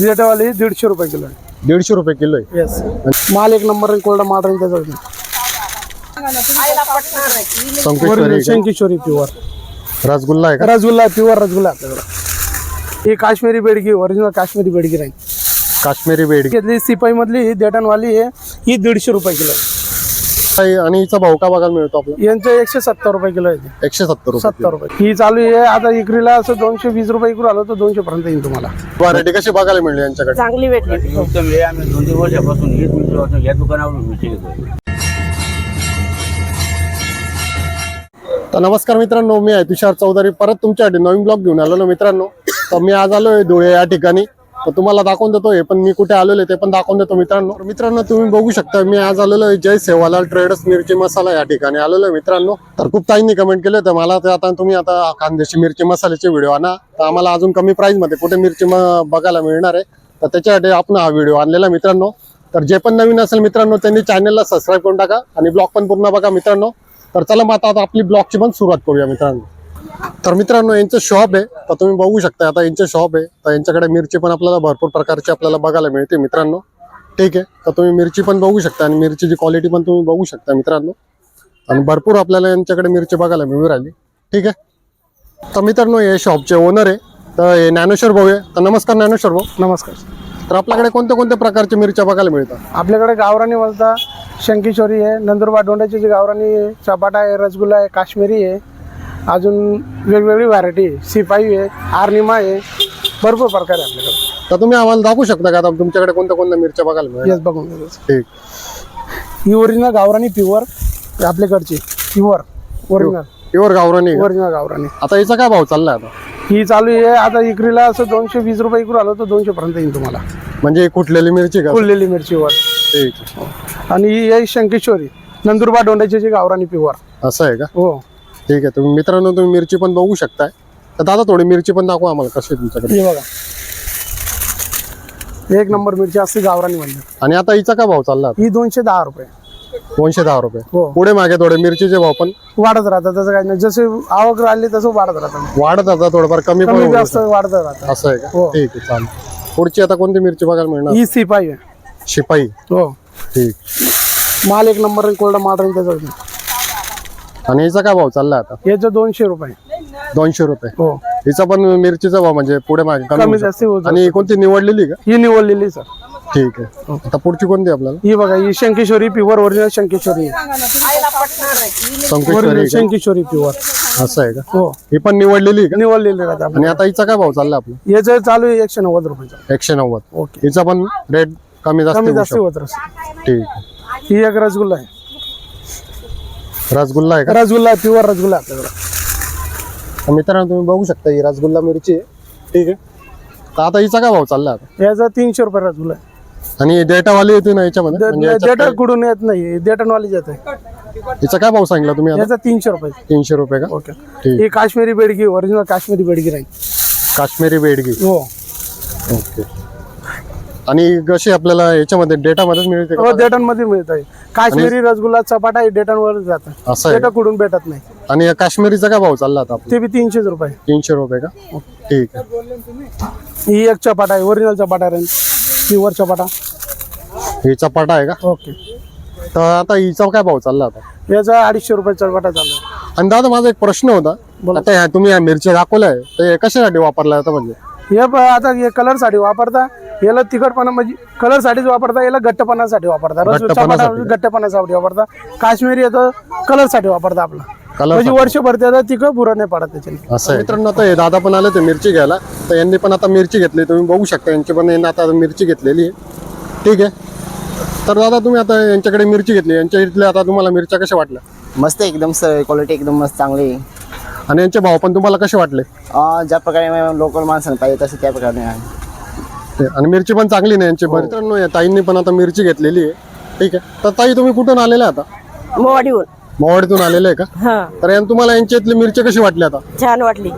देटावाली दीडशे रुपये किलो आहे. दीडशे रुपये किलो आहे. येस माल एक नंबर आहे कोल्ड माल राहील त्याचा संकेश्वरी शंकेश्वरी प्युअर रसगुल्ला आहे का? रसगुल्ला प्युअर रसगुल्ला आहे आपल्याकडे. ही काश्मीरी बेडगी ओरिजिनल काश्मीरी बेडगी राहील. काश्मीरी बेडगी. घेतली सिपाई मधली देटनवाली आहे ही दीडशे रुपये किलो आहे. आहे आणि हिचा भाव का बघायला मिळतो आपल्याला यांचे एकशे सत्तर रुपये किलो आहे ते. एकशे सत्तर रुपये सत्तर रुपये. ही चालू आहे. आता इकरीला असं दोनशे वीस रुपये इकडून आलं तर दोनशे पर्यंत येईल तुम्हाला. व्हरायटी कशी बघायला मिळली यांच्याकडे? चांगली भेटली. उत्तम आम्ही दोन तीन वर्षापासून हेच मिळतो या दुकानावरून मिरची घेतो. तर नमस्कार मित्रांनो मी आहे तुषार चौधरी. परत तुमच्यासाठी नवीन ब्लॉग घेऊन आलो ना मित्रांनो. तर मी आज आलोय धुळे या ठिकाणी. तर तुम्हाला दाखवून देतो हे पण मी कुठे आलेलो आहे ते पण दाखवून देतो मित्रांनो. मित्रांनो तुम्ही बघू शकता मी आज आलेलो आहे जय सेवालाल ट्रेडर्स मिरची मसाला या ठिकाणी आलेलो आहे मित्रांनो. तर खूप ताईंनी कमेंट केले होते मला ते आता तुम्ही आता कांद्याची मिरची मसाल्याचे व्हिडिओ आणा. तर आम्हाला अजून कमी प्राइसमध्ये कुठे मिरची बघायला मिळणार आहे. तर त्याच्यासाठी आपण हा व्हिडिओ आणलेला मित्रांनो. तर जे पण नवीन असेल मित्रांनो त्यांनी चॅनलला सबस्क्राईब करून टाका आणि ब्लॉग पण पूर्ण बघा मित्रांनो. तर चला मग आता आता आपली ब्लॉगची पण सुरुवात करूया मित्रांनो. तर मित्रांनो यांचं शॉप आहे. तर तुम्ही बघू शकता आता यांचं शॉप आहे. तर यांच्याकडे मिरची पण आपल्याला भरपूर प्रकारची आपल्याला बघायला मिळते मित्रांनो. ठीक आहे. तर तुम्ही मिरची पण बघू शकता आणि मिरचीची क्वालिटी पण तुम्ही बघू शकता मित्रांनो. आणि भरपूर आपल्याला यांच्याकडे मिरची बघायला मिळू राहिली. ठीक आहे. तर मित्रांनो हे शॉपचे ओनर आहे. तर हे ज्ञानेश्वर भाऊ आहे. तर नमस्कार ज्ञानेश्वर भाऊ. नमस्कार. तर आपल्याकडे कोणत्या कोणत्या प्रकारच्या मिरच्या बघायला मिळतात? आपल्याकडे गावरानी बोलता शंकेश्वरी आहे नंदुरबार दोंड्याची जी गावरानी आहे चपाटा आहे रसगुल्ला आहे काश्मीरी आहे अजून वेगवेगळी व्हरायटी आहे. सिपाई आहे आर्निमा आहे. भरपूर प्रकार आहे आपल्याकडे. तर तुम्ही आम्हाला दाखवू शकता का? आता तुमच्याकडे कोणत्या कोणत्या मिरच्या बघायला मिळतात? येस बघून घ्या. ठीक. ही ओरिजिनल गावरानी प्युअर आपल्याकडची. प्युअर ओरिजिनल प्युअर गावरानी का? ओरिजिनल गावरानी. आता याचा काय भाव चाललाय आता? ही चालू आहे. आता इकरीला असं दोनशे वीस रुपये इकडून आलं तर दोनशे पर्यंत येईल तुम्हाला. म्हणजे कुठलेली मिरची का? फुललेली मिरचीवर ठीक. आणि ही आहे शंकेश्वरी नंदुरबार दोंड्याची जी गावरानी प्युअर असं आहे का? हो. ठीक आहे तुम्ही मित्रांनो तुम्ही मिरची पण बघू शकताय. तर दादा थोडी मिरची पण दाखवा आम्हाला कशी आहे तुमच्याकडे. हे बघा. एक नंबर मिरची असते गावरानी म्हणजे आणि आता हिचा काय भाव चालला? ही दोनशे दहा रुपये. दोनशे दहा रुपये. हो. पुढे मागे थोडे मिरचीचे भाव पण. वाढत राहतात त्याचं काही नाही. जसे आवक राहिली तसं वाढत राहतात. वाढत आता थोडंफार कमी पण कमी होऊ जास्त वाढत राहतात. असं आहे का? हो. ठीक आहे चालेल. पुढची आता कोणती मिरची बघायला मिळणार? ही सिपाई आहे. शिपाई. हो. ठीक. माल एक नंबर कोल्ड माल राहील त्याचा आणि हिचा काय भाव चाललाय आता? याचं दोनशे रुपये. दोनशे रुपये. हो. हिचा पण मिरचीचा भाव म्हणजे पुढे मागे कमी. जास्त होत आणि कोणती? निवडलेली का? ही निवडलेली सर. ठीक आहे. आता पुढची कोणती आपल्याला? ही बघा ही Sankeshwari pure original Sankeshwari original? Sankeshwari pure असं आहे का? हो. ही पण निवडलेली का? निवडलेली आणि आता हिचा काय भाव चालला आपला? याचं चालू आहे एकशे नव्वद रुपयाचं. एकशे नव्वद. ओके. हिचा पण रेट कमी जास्त कमी होऊ जास्त शकतो. होत राहते. ठीक आहे. ही एक रसगुल्ला आहे. रसगुल्ला आहे का? रसगुल्ला प्युअर रसगुल्ला आपल्याकडे. तर मित्रांनो तुम्ही बघू शकता ही रसगुल्ला मिरची आहे. ठीक आहे. तर आता हिचा काय भाव चालला आता? याचा तीनशे रुपये रसगुल्ला आहे. आणि डेटावाली येते ना याच्यामध्ये? म्हणजे याच्यात देटर कुठून येत नाही देटनवाली येत आहे. काय- हिचा काय भाव सांगितला तुम्ही आता? याचा तीनशे रुपये. तीनशे रुपये का? ओके. ठीक. ही काश्मीरी बेडगी ओरिजिनल काश्मीरी बेडगी राहील. काश्मीरी बेडगी. हो. ओके. आणि कशी आपल्याला याच्यामध्ये डेटामध्येच मिळते का? हो डेटनमध्ये मिळत आहे. काश्मीरी रसगुल्ला चपाटा हे डेटन वर जातं. असं आहे डेटा कुठून भेटत नाही. आणि या काश्मीरीचा काय भाव चालला आता आपला? ते बी तीनशेच रुपये. तीनशे रुपये का? ठीक आहे. ही एक चपाटा आहे ओरिजिनल चपाटा राहील प्युअर चपाटा. ही चपाटा आहे का? ओके. तर आता हिचा काय भाव चालला आता? याचा अडीचशे रुपये चपाटा चालू आहे. आणि दादा माझा एक प्रश्न होता. आता ह्या तुम्ही या मिरच्या दाखवल्या आहे तर हे कशासाठी वापरला जातं म्हणजे? हे प- आता हे कलरसाठी वापरता याला तिखटपणा म्हणजे कलर साठीच वापरता याला घट्टपणासाठी वापरता. रस चपाटा घट्टपणासाठी. वापरता. काश्मीरी येतं कलरसाठी वापरता आपला. कलर म्हणजे वर्षभर त्याचा तिखट बुरा नाही पडत त्याच्याने. असं मित्रांनो आता हे दादा पण आले ते मिरची घ्यायला. तर यांनी पण आता मिरची घेतली. तुम्ही बघू शकता यांची पण यांनी आता मिरची घेतलेली आहे. ठीक आहे. तर दादा तुम्ही आता यांच्याकडे मिरची घेतली. यांच्या इथल्या आता तुम्हाला मिरच्या कशा वाटल्या? मस्त आहे एकदम क्वालिटी एकदम मस्त चांगली आहे. आणि यांचे भाव पण तुम्हाला कसे वाटले? अं, ज्या प्रकारे लोकल माणसांना पाहिजे तसं त्या प्रकारे आहे. ते- आणि मिरची पण चांगली नाही यांची. मित्रांनो या ताईंनी पण आता मिरची घेतलेली आहे. ठीक आहे. तर ताई तुम्ही कुठून आलेले आता? मोवाडीहून. मोवाडीतून आलेले आहे का? हा. तर यां- तुम्हाला यांची इथली मिरची कशी वाटली आता? छान वाटली.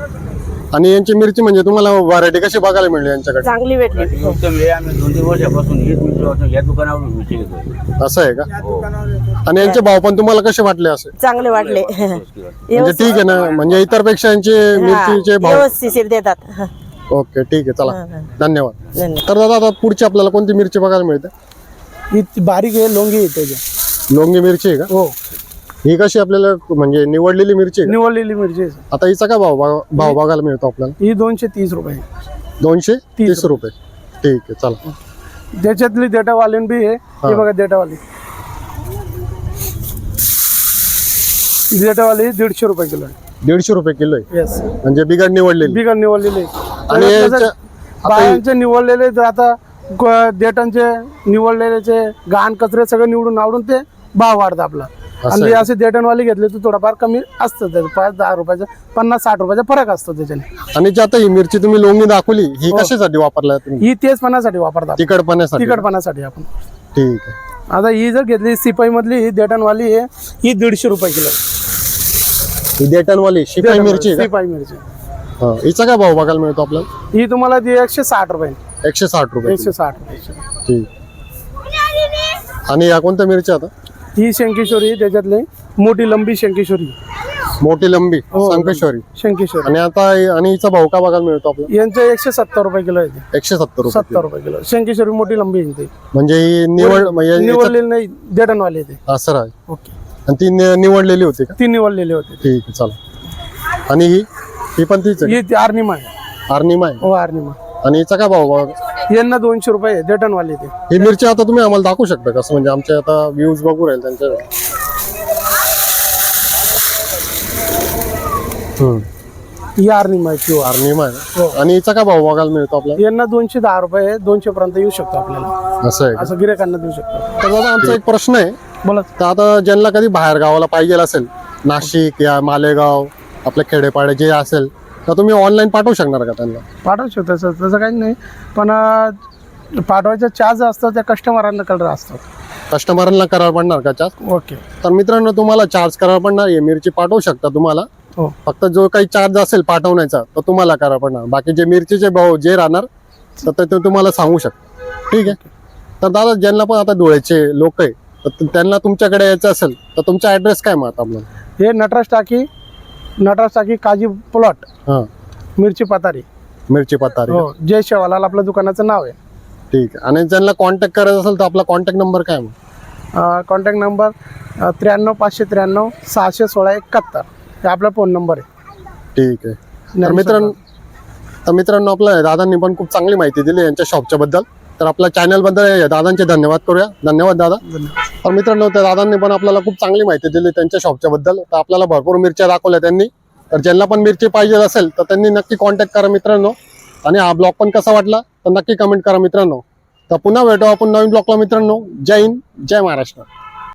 आणि यांची मिरची म्हणजे तुम्हाला व्हरायटी कशी बघायला मिळली यांच्याकडे? चांगली भेटली. उत्तम हे आम्ही दोन तीन वर्षापासून हेच मिळतो या दुकानावरून मिरची घेतो असं आहे का? आणि यांचे भाव पण तुम्हाला कसे वाटले असे? चांगले वाटले. म्हणजे ठीक आहे ना म्हणजे इतरपेक्षा यांचे मिरचीचे भाव व्यवस्थित देतात. ओके ठीक आहे चला. धन्यवाद. धन्यवाद. तर दादा आता पुढची आपल्याला कोणती मिरची बघायला मिळते? ही ती बारीक आहे लोंगी आहे त्याच्या लोंगी मिरची आहे का? हो. ही कशी आपल्याला म्हणजे निवडलेली मिरची आहे का? निवडलेली मिरची आहे. आता हिचा काय भाव भाव- भाव बघायला मिळतो आपल्याला? ही दोनशे तीस रुपये. दोनशे तीस रुपये. ठीक आहे चला. त्याच्यातली देटावालीन बी आहे हा. हे. बघा देटावाली देटावाली दीडशे रुपये किलो आहे. दीडशे रुपये किलो आहे. येस म्हणजे बिघड निवडलेली. बिगर निवडलेले आणि याच्या- बायांचे निवडलेले तर आता ग- देटांचे निवडलेलेचे घाण कचरे सगळे निवडून आवडून ते भाव वाढतात आपला. आणि. जे असे देटनवाले घेतले तर थोडाफार कमी असतं त्याचं. पाच दहा रुपयाचा पन्नास साठ रुपयाचा फरक असतो त्याच्याने. आणि जी आता ही मिरची तुम्ही लोंगी दाखवली ही कशासाठी वापरला तुम्ही? ही तेचपणासाठी वापरतात तिखटपणासाठी तिखटपणासाठी आपण. ठीक आहे. आता ही जर घेतली सिपाई मधली ही देटनवाली आहे ही दीडशे रुपये किलो. ही देटनवाली शिपाई मिरची आहे सिपाई मिरची. हा. हिचा काय भाव बघायला मिळतो आपल्याला? ही तुम्हाला ती एकशे साठ रुपये. एकशे साठ रुपये एकशे साठ रुपये. ठीक. आणि या कोणत्या मिरच्या आता? ही शंकेश्वरी त्याच्यातली. मोठी लंबी शंकेश्वरी. मोठी लंबी हो. संकेश्वरी शंकेश्वरी. आणि आता आणि हिचा भाव का बघायला मिळतो आपल्याला यांचे एकशे सत्तर रुपये किलो आहे ते. एकशे सत्तर रुपये सत्तर रुपये किलो. शंकेश्वरी मोठी लंबी आहे ती. म्हणजे ही निवड म्हणजे निवडलेली नाही देटनवाली आहे ते. असं आहे ओके. आणि ती नि- निवडलेली होती का? ती निवडलेली होती. ठीक आहे चला आणि ही ही पण तीच आहे? ही ती अर्निमा आहे. अर्निमा आहे. हो अर्निमा आणि हिचा काय भाव बघा? यांना दोनशे रुपये आहे ते. ही मिरची आता तुम्ही आम्हाला दाखवू शकता कसं म्हणजे आमचे आता व्ह्यूज बघू राहील त्यांच्या हम्म. ही आहे किंवा अर्निमा हो. आहे आणि हिचा काय भाव बघायला मिळतो आपल्याला? यांना दोनशे दहा रुपये दोनशे पर्यंत येऊ शकतो आपल्याला. असं आहे का? असं गिरेकांना देऊ शकतो. तर दादा आमचा एक प्रश्न आहे. बोला. तर आता ज्यांना कधी बाहेर गावाला पाहिजे असेल नाशिक या मालेगाव आपल्या खेडेपाडे जे असेल तर तुम्ही ऑनलाईन पाठवू शकणार का त्यांना? पाठवू शकतो तसं तसं काही नाही. पण अं, पाठवायचा चार्ज असतो त्या कस्टमरांना कलर असतात. कस्टमरांना करार पडणार का चार्ज ओके. तर मित्रांनो तुम्हाला चार्ज करार पडणार आहे मिरची पाठवू शकता तुम्हाला. हो. फक्त जो काही चार्ज असेल पाठवण्याचा तो तुम्हाला करा पडणार. बाकी जे मिरचीचे भाव जे राहणार तर ते ते तुम्हाला सांगू शकतो ठीक आहे? तर दादा ज्यांना पण आता धुळ्याचे लोक आहे तर त्यांना तुमच्याकडे यायचं असेल तर तुमचा ऍड्रेस काय मग आता आपला हे नटराज टाकी नटराज टाकी काजी प्लॉट. हां. मिरची पतारी. मिरची पत्तारी हो जय शेवालाल आपलं दुकानाचं नाव आहे. ठीक आहे. आणि ज्यांना कॉन्टॅक्ट करायचं असेल तर आपला कॉन्टॅक्ट नंबर काय मग कॉन्टॅक्ट नंबर त्र्याण्णव पाचशे त्र्याण्णव सहाशे सोळा एकाहत्तर. हे आपला फोन नंबर आहे. ठीक आहे. तर मित्रांनो तर मित्रांनो आपल्या दादांनी पण खूप चांगली माहिती दिली यांच्या शॉपच्या बद्दल. तर आपल्या चॅनलबद्दल दादांचे धन्यवाद करूया. धन्यवाद दादा. तर मित्रांनो त्या दादांनी पण आपल्याला खूप चांगली माहिती दिली त्यांच्या शॉपच्या बद्दल. तर आपल्याला भरपूर मिरच्या दाखवल्या त्यांनी. तर ज्यांना पण मिरची पाहिजे असेल तर त्यांनी नक्की कॉन्टॅक्ट करा मित्रांनो. आणि हा ब्लॉग पण कसा वाटला तर नक्की कमेंट करा मित्रांनो. तर पुन्हा भेटू आपण नवीन ब्लॉगला मित्रांनो. जय हिंद जय महाराष्ट्र.